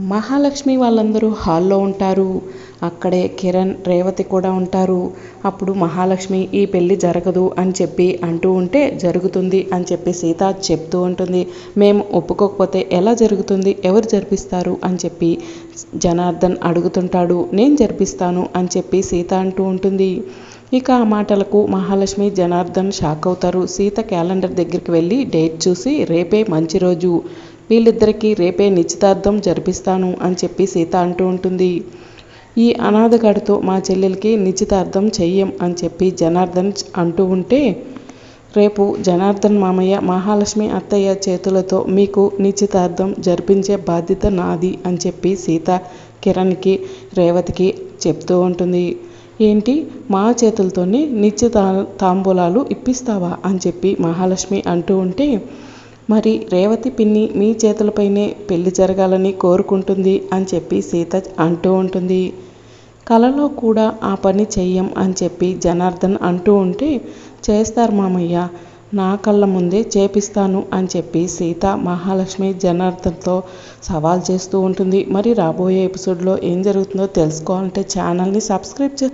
మహాలక్ష్మి వాళ్ళందరూ హాల్లో ఉంటారు. అక్కడే కిరణ్ రేవతి కూడా ఉంటారు. అప్పుడు మహాలక్ష్మి ఈ పెళ్ళి జరగదు అని చెప్పి అంటూ ఉంటే జరుగుతుంది అని చెప్పి సీత చెప్తూ ఉంటుంది. మేము ఒప్పుకోకపోతే ఎలా జరుగుతుంది? ఎవరు జరిపిస్తారు? అని చెప్పి జనార్దన్ అడుగుతుంటాడు. నేను జరిపిస్తాను అని చెప్పి సీత అంటూ ఉంటుంది. ఇక ఆ మాటలకు మహాలక్ష్మి జనార్దన్ షాక్ అవుతారు. సీత క్యాలెండర్ దగ్గరికి వెళ్ళి డేట్ చూసి రేపే మంచి రోజు. వీళ్ళిద్దరికీ రేపే నిశ్చితార్థం జరిపిస్తాను అని చెప్పి సీత అంటూ ఉంటుంది. ఈ అనాథగాడితో మా చెల్లెలకి నిశ్చితార్థం చెయ్యం అని చెప్పి జనార్దన్ అంటూ ఉంటే రేపు జనార్దన్ మామయ్య మహాలక్ష్మి అత్తయ్య చేతులతో మీకు నిశ్చితార్థం జరిపించే బాధ్యత నాది అని చెప్పి సీత కిరణ్కి రేవతికి చెప్తూ ఉంటుంది. ఏంటి? మా చేతులతోనే నిశ్చిత తాంబూలాలు ఇప్పిస్తావా అని చెప్పి మహాలక్ష్మి అంటూ ఉంటే మరి రేవతి పిన్ని మీ చేతులపైనే పెళ్ళి జరగాలని కోరుకుంటుంది అని చెప్పి సీత అంటూ ఉంటుంది. కలలో కూడా ఆ పని చెయ్యం అని చెప్పి జనార్దన్ అంటూ ఉంటే చేస్తారు మామయ్య నా కళ్ళ ముందే చేపిస్తాను అని చెప్పి సీత మహాలక్ష్మి జనార్దన్తో సవాల్ చేస్తూ ఉంటుంది. మరి రాబోయే ఎపిసోడ్లో ఏం జరుగుతుందో తెలుసుకోవాలంటే ఛానల్ని సబ్స్క్రైబ్ చే